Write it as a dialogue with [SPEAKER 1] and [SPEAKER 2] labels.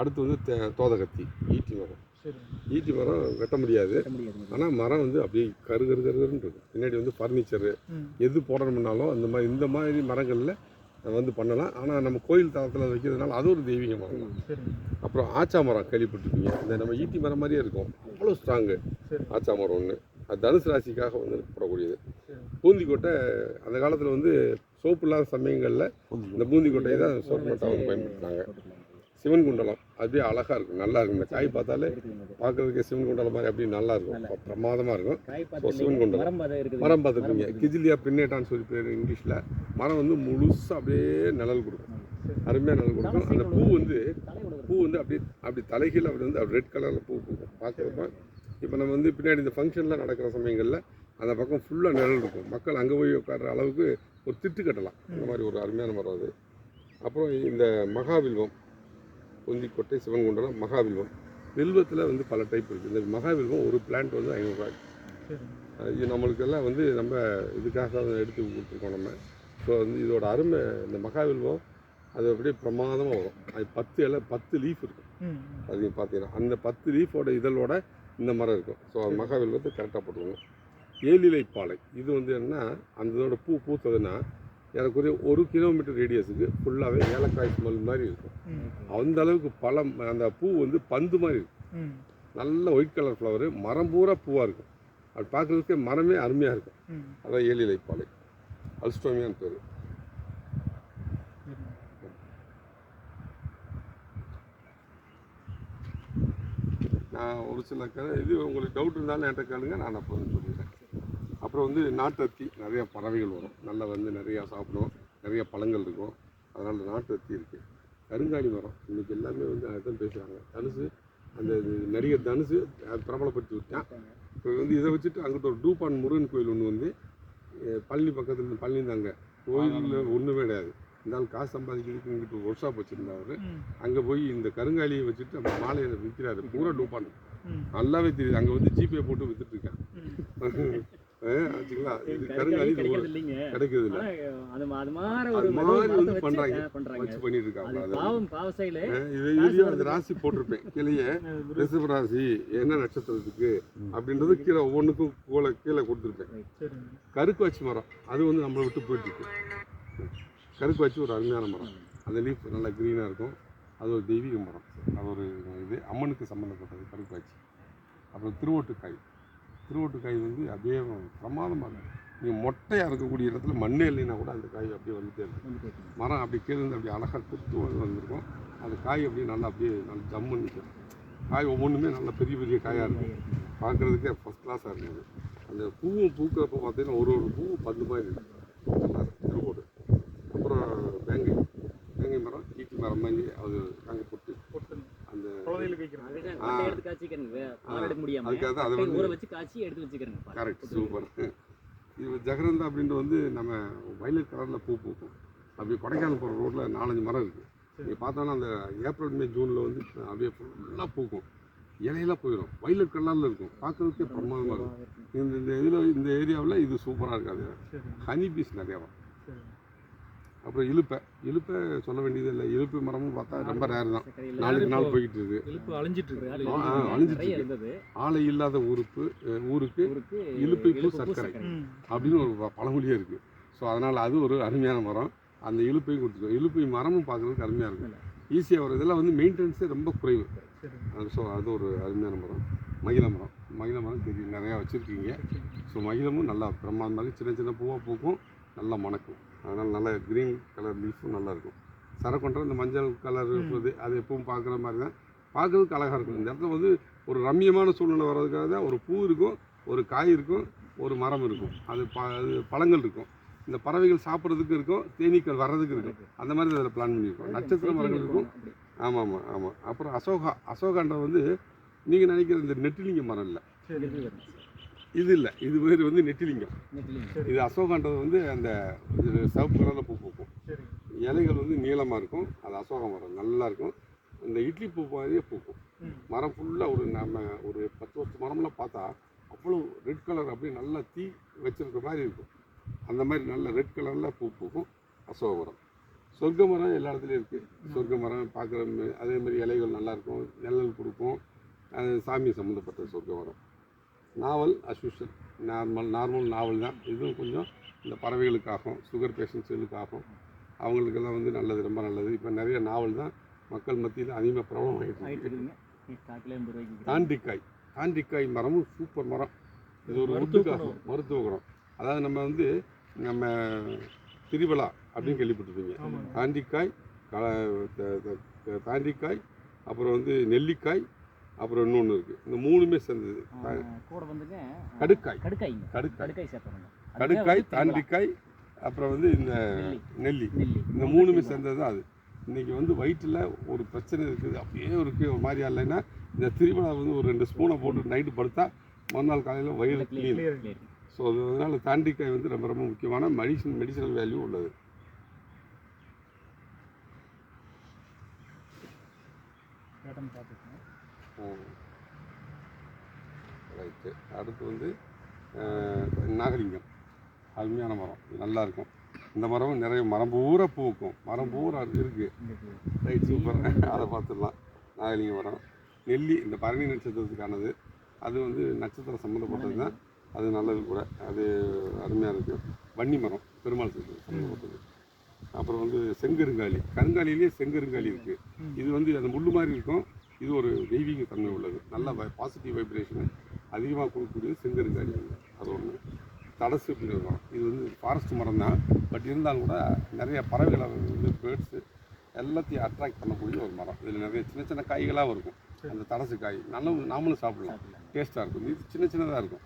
[SPEAKER 1] அடுத்து வந்து தே- தோதகத்தி ஈட்டி மரம். ஈட்டி மரம் வெட்ட முடியாது. ஆனால் மரம் வந்து அப்படியே கரு கரு இருக்கும். பின்னாடி வந்து ஃபர்னிச்சரு எது போடணும்னாலும் அந்த மாதிரி இந்த மாதிரி மரங்களில் வந்து பண்ணலாம். ஆனால் நம்ம கோயில் தளத்தில் வைக்கிறதுனால அது ஒரு தெய்வீக மரம் தான். அப்புறம் ஆச்சா மரம் கேள்விப்பட்டிருப்பீங்க. இந்த நம்ம ஈட்டி மரம் மாதிரியே இருக்கும். அவ்வளோ ஸ்ட்ராங்கு ஆச்சா மரம் ஒன்று அது தனுசு ராசிக்காக வந்து போடக்கூடியது. பூந்திக்கொட்டை அந்த காலத்தில் வந்து சோப்பு இல்லாத சமயங்களில் இந்த பூந்திக்கொட்டையை தான் சோப்பு மட்டை வந்து பயன்படுத்துனாங்க. சிவன் குண்டலம். அப்படியே அழகாக இருக்கும். நல்லா இருக்கும். இந்த காய் பார்த்தாலே பார்க்கறதுக்கு சிவன் குண்டலம் மாதிரி அப்படியே நல்லா இருக்கும். பிரமாதமாக இருக்கும். ஸோ சிவன் குண்டலம்.
[SPEAKER 2] மரம்
[SPEAKER 1] பார்த்துருப்பீங்க கிஜிலியா பின்னேட்டான்னு சொல்லி பேர் இங்கிலீஷில். மரம் வந்து முழுசாக அப்படியே நிழல் கொடுக்கும். அருமையாக நிழல் கொடுக்கும். அந்த பூ வந்து பூ வந்து அப்படியே அப்படி தலைகீழ அப்படி வந்து அப்படி ரெட் கலரில் பூ பூக்கும் பார்க்குறப்ப இப்போ நம்ம வந்து பின்னாடி இந்த ஃபங்க்ஷன்லாம் நடக்கிற சமயங்களில் அந்த பக்கம் ஃபுல்லாக நிழல் இருக்கும். மக்கள் அங்கே போய் உட்கார்ற அளவுக்கு ஒரு திட்டு கட்டலாம். இந்த மாதிரி ஒரு அருமையான மரம் அது. அப்புறம் இந்த மகாவில்வம். கொந்திக்கொட்டை சிவன்குண்டலம் மகாவில்வம். வில்வத்தில் வந்து பல டைப் இருக்குது இந்த மகாவில்வம் ஒரு பிளான்ட் வந்து ஐநூறுரூவா இது நம்மளுக்கெல்லாம் வந்து நம்ம இதுக்காக எடுத்து கொடுத்துருக்கோம் நம்ம. ஸோ வந்து இதோட அருமை இந்த மகாவில்வம் அது அப்படியே பிரமாதமாக வரும். அது பத்து இலை பத்து லீஃப் இருக்கும். அது பார்த்தீங்கன்னா அந்த பத்து லீஃபோட இதழோட இந்த மரம் இருக்கும். ஸோ அது மகாவில்வத்தை கரெக்டாக போட்டுக்கணும் ஏலிலை பாலை இது வந்து என்னன்னா அந்த இதோட பூ பூத்ததுன்னா ஏறக்குறைய ஒரு கிலோமீட்டர் ரேடியஸுக்கு ஃபுல்லாகவே ஏலக்காய் ஸ்மெல் மாதிரி இருக்கும். அந்த அளவுக்கு பழம் அந்த பூ வந்து பந்து மாதிரி இருக்கும். நல்ல ஒயிட் கலர் ஃப்ளவரு மரம் பூரா பூவாக இருக்கும். அது பார்க்குறதுக்கே மரமே அருமையாக இருக்கும். அதான் ஏலிலை பாலை அல்ஸ்டோமியான்னு பேர். நான் ஒரு சில இது உங்களுக்கு டவுட் இருந்தாலும் என்கிட்ட கேளுங்க நான் அப்போ சொல்லிடுறேன். அப்புறம் வந்து நாட்டத்தி நிறைய பறவைகள் வரும். நல்லா வந்து நிறையா சாப்பிடும் நிறைய பழங்கள் இருக்கும். அதனால் நாட்டத்தி இருக்குது கருங்காலி மரம். இன்னைக்கு எல்லாமே வந்து அதான் பேசுகிறாங்க தனுசு அந்த நடிகர் தனுசு அஹ், பிரபலப்படுத்தி விட்டான். இப்போ வந்து இதை வச்சுட்டு அங்கிட்ட ஒரு டூபான் முருகன் கோயில் ஒன்று வந்து பழனி பக்கத்தில் இருந்து பழனி தாங்க. கோயிலில் ஒன்றுமே கிடையாது. இருந்தாலும் காசு சம்பாதிக்கிறதுக்கு இங்கிட்டு ஒரு ஒர்க் ஷாப் வச்சுருந்தாரு
[SPEAKER 3] ம்.
[SPEAKER 1] அங்கே போய் இந்த கருங்காலியை வச்சுட்டு அந்த மாலையை விற்கிறாரு பூரா டூபான். நல்லாவே தெரியுது. அங்கே வந்து ஜிபே போட்டு
[SPEAKER 3] ம்.
[SPEAKER 1] ஆச்சுங்களா இது கருங்காலி இது
[SPEAKER 2] கிடைக்கிறது
[SPEAKER 1] இல்லை
[SPEAKER 2] அது மாதிரி ஒரு
[SPEAKER 1] வந்து பண்றாங்க. வச்சு பண்ணிட்டு இருக்காங்க
[SPEAKER 2] பாவம்
[SPEAKER 1] இது இதுலயும் அந்த ராசி போட்டிருப்பேன். கீழே ரிஷப ராசி என்ன நட்சத்திரத்துக்கு அப்படின்றது கீழே ஒவ்வொன்றுக்கும் கீழே கீழே கொடுத்துருப்பேன். கருக்கு வச்சு மரம். அது வந்து நம்மளை விட்டு போயிட்டு இருக்கு கருக்கு வச்சு ஒரு அருமையான மரம். அந்த லீஃப் நல்லா க்ரீனாக இருக்கும். அது ஒரு தெய்வீக மரம். அது ஒரு இது. அம்மனுக்கு சம்மந்தப்பட்டது கருக்கு வச்சு. அப்புறம் திருவோட்டுக்காய். திருவோட்டுக்காய் வந்து அப்படியே பிரமாதமாக இருக்கும். நீங்கள் மொட்டையாக இருக்கக்கூடிய இடத்துல மண்ணே இல்லைன்னா கூட அந்த காய் அப்படியே வந்துட்டே இருக்கும். மரம் அப்படி கீழே இருந்து அப்படியே அழகாக குத்து வந்து வந்திருக்கும். அந்த காய் அப்படியே நல்லா அப்படியே நல்லா ஜம்முன்னு நிற்கும் காய் ஒவ்வொன்றுமே நல்லா பெரிய பெரிய காயாக இருக்கும். பார்க்குறதுக்கே ஃபஸ்ட் கிளாஸாக இருக்குது அந்த பூவும் பூக்கிறப்ப பார்த்தீங்கன்னா ஒரு ஒரு பூவும் பந்து மாதிரி இருக்கும். திருவோடு. அப்புறம் வேங்கை. வேங்கை மரம் ஈட்டி மரம் மாதிரி அது நாங்கள் போட்டு
[SPEAKER 3] போட்டு
[SPEAKER 1] அந்த
[SPEAKER 3] குழந்தைகளுக்கு வைக்கிறேன்
[SPEAKER 2] அதுக்கு
[SPEAKER 1] ஆ.
[SPEAKER 2] கொட்டை எடுத்து காய்ச்சிக்கிறேங்க பால் எடுக்க முடியாம.
[SPEAKER 1] அதுக்காக தான் அதை
[SPEAKER 2] கொட்டையை
[SPEAKER 1] வந்து
[SPEAKER 2] ஊற வச்சு காய்ச்சி எடுத்து வச்சுக்கிறேங்க.
[SPEAKER 1] கரெக்ட் சூப்பர் இது ஜெகரந்தா அப்படின்ட்டு வந்து நம்ம வயலட் கலரில் பூ பூக்கும். அப்படி கொடைக்கானல் போகிற ரோட்டில் நாலஞ்சு மரம் இருக்குது நீங்கள் பார்த்தோன்னா அந்த ஏப்ரல் மே ஜூனில் வந்து அப்படியே ஃபுல்லாக பூக்கும். இலையெல்லாம் போயிடும் வயலட் கலரில் இருக்கும். பார்க்குறதுக்கே பிரமாதமாக இருக்கும். இந்த இந்த இதில் இந்த ஏரியாவில் இது சூப்பராக இருக்காது. ஹனி பீஸ் நிறையா வரும். அப்புறம் இலுப்பை இலுப்பை சொல்ல வேண்டியது இல்லை. இலுப்பை மரமும் பார்த்தா ரொம்ப ரேர் தான். நாளுக்கு நாள் போய்கிட்டு இருக்கு
[SPEAKER 3] இழுப்பு அழிஞ்சிட்டு இருக்கு
[SPEAKER 1] அழிஞ்சிட்டு இருக்கு. ஆலை இல்லாத ஊருக்கு ஊருக்கு பூ சர்க்கரை. அப்படின்னு ஒரு ப- பழமொழியே இருக்குது ஸோ அதனால் அது ஒரு அருமையான மரம். அந்த இலுப்பையும் கொடுத்துருக்கோம் இலுப்பை மரமும் பார்க்குறதுக்கு அருமையாக இருக்கும் ஈஸியாக வரும். இதெல்லாம் வந்து மெயின்டெனன்ஸே ரொம்ப குறைவு. ஸோ அது ஒரு அருமையான மரம். மகிழ மரம். மகிழ மரம் தெரியும். நிறையா வச்சுருக்கீங்க. ஸோ மகிழமும் நல்லா பிரமாதமாக சின்ன சின்ன பூவாக பூக்கும். நல்லா மணக்கும். அதனால் நல்ல க்ரீன் கலர் லீஃபும் நல்லாயிருக்கும். சரக்கொன்ற இந்த மஞ்சள் கலர் இருப்பது அது எப்பவும் பார்க்குற மாதிரி தான். பார்க்குறதுக்கு அழகாக இருக்கும். இந்த இடத்துல வந்து ஒரு ரம்மியமான சூழ்நிலை வர்றதுக்காக தான் ஒரு பூ இருக்கும் ஒரு காய் இருக்கும் ஒரு மரம் இருக்கும். அது ப அது பழங்கள் இருக்கும். இந்த பறவைகள் சாப்பிட்றதுக்கு இருக்கும் தேனீக்கள் வர்றதுக்கு இருக்கும். அந்த மாதிரி அதில் பிளான் பண்ணியிருக்கோம். நட்சத்திர மரங்கள் இருக்கும். ஆமாம் ஆமாம் ஆமாம் அப்புறம் அசோகா அசோகான்றது வந்து நீங்கள் நினைக்கிற இந்த நெட்டிலிங்க மரம் இல்லை.
[SPEAKER 2] இது
[SPEAKER 1] இல்லை. இது பேர் வந்து நெட்டிலிங்கம். இது அசோகான்றது வந்து அந்த சிவப்பு கலரில் பூ பூக்கும். இலைகள் வந்து நீளமாக இருக்கும். அது அசோக மரம் நல்லா இருக்கும். இந்த இட்லி பூ மாதிரியே பூக்கும். மரம் ஃபுல்லாக ஒரு நம்ம ஒரு பத்து வருஷம் மரம்லாம் பார்த்தா அவ்வளோ ரெட் கலர் அப்படியே நல்லா தீ வச்சிருக்க மாதிரி இருக்கும். அந்த மாதிரி நல்ல ரெட் கலரில் பூ பூக்கும். அசோக மரம் சொர்க்க மரம் எல்லா இடத்துலையும் இருக்குது சொர்க்க மரம் பார்க்குற அதே மாதிரி இலைகள் நல்லா இருக்கும். நிழல் கொடுக்கும். அது சாமி சம்மந்தப்பட்ட சொர்க்க மரம். நாவல் அஸ்யூஷல் நார்மல் நார்மல் நாவல் தான். இதுவும் கொஞ்சம் இந்த பறவைகளுக்காகவும் சுகர் பேஷண்ட்ஸுகளுக்காகவும் அவங்களுக்கெல்லாம் வந்து நல்லது ரொம்ப நல்லது. இப்போ நிறைய நாவல் தான் மக்கள் மத்தியில் அதிகமாக பிரபலம்
[SPEAKER 2] விற்கிறேன்.
[SPEAKER 1] தாண்டிக்காய். தாண்டிக்காய் மரமும் சூப்பர் மரம். இது ஒரு
[SPEAKER 3] மருத்துவ
[SPEAKER 1] உட்டுக்காகும் மருத்துவ குணம். அதாவது நம்ம வந்து நம்ம திரிவலா அப்படின்னு கேள்விப்பட்டிருப்பீங்க. தாண்டிக்காய் தாண்டிக்காய் அப்புறம் வந்து நெல்லிக்காய் அப்புறம் இன்னொன்று இருக்குது இந்த மூணுமே சேர்ந்தது.
[SPEAKER 2] கூட வந்துங்க
[SPEAKER 1] கடுக்காய். கடுக்காய்.
[SPEAKER 2] கடுக்காய் சேர்த்துறோங்க.
[SPEAKER 1] கடுக்காய் தாண்டிக்காய் அப்புறம் வந்து இந்த நெல்லி. இந்த மூணுமே சேர்ந்தது தான் அது. இன்றைக்கி வந்து வயிற்றில் ஒரு பிரச்சனை இருக்குது. அப்படியே இருக்குது ஒரு மாதிரியா இல்லைன்னா இந்த திரிவலா வந்து ஒரு ரெண்டு ஸ்பூனை போட்டு நைட்டு படுத்தா மறுநாள் காலையில் வயிறு க்ளீன் ஸோ அது அதனால் தாண்டிக்காய் வந்து ரொம்ப ரொம்ப முக்கியமான மெடிசன் மெடிசனல் வேல்யூ உள்ளது.
[SPEAKER 3] பார்த்துக்கோங்க.
[SPEAKER 1] ரைட்டு அடுத்து வந்து நாகலிங்கம். அருமையான மரம். நல்லா இருக்கும். இந்த மரம் நிறைய மரம் பூரா பூ வைக்கும் மரம் பூரா இருக்குது ரைட் சூப்பர் அதை பார்த்துடலாம். நாகலிங்க மரம். நெல்லி இந்த பரணி நட்சத்திரத்துக்கானது. அது வந்து நட்சத்திரம் சம்மந்தப்பட்டது தான். அது நல்லது கூட. அது அருமையாக இருக்குது வன்னி மரம். பெருமாள் சம்மந்தப்பட்டது அப்புறம் வந்து செங்கருங்காலி. கருங்காலிலேயே செங்கருங்காலி இருக்குது இது வந்து அந்த முள்ளு மாதிரி இருக்கும். இது ஒரு தெய்வீக தன்மை உள்ளது. நல்ல பாசிட்டிவ் வைப்ரேஷன் அதிகமாக கொடுக்கக்கூடியது செங்கருங்காலி வந்து அது ஒன்று தடசு மரம். இது வந்து ஃபாரஸ்ட் மரம் தான் பட் இருந்தாலும் கூட நிறைய பறவைகளை வந்து பேர்ட்ஸு எல்லாத்தையும் அட்ராக்ட் பண்ணக்கூடிய ஒரு மரம். இதில் நிறைய சின்ன சின்ன காய்களாகவும் இருக்கும். அந்த தடசு காய். நல்லா நாமளும் சாப்பிடலாம். டேஸ்ட்டாக இருக்கும். இது சின்ன சின்னதாக இருக்கும்.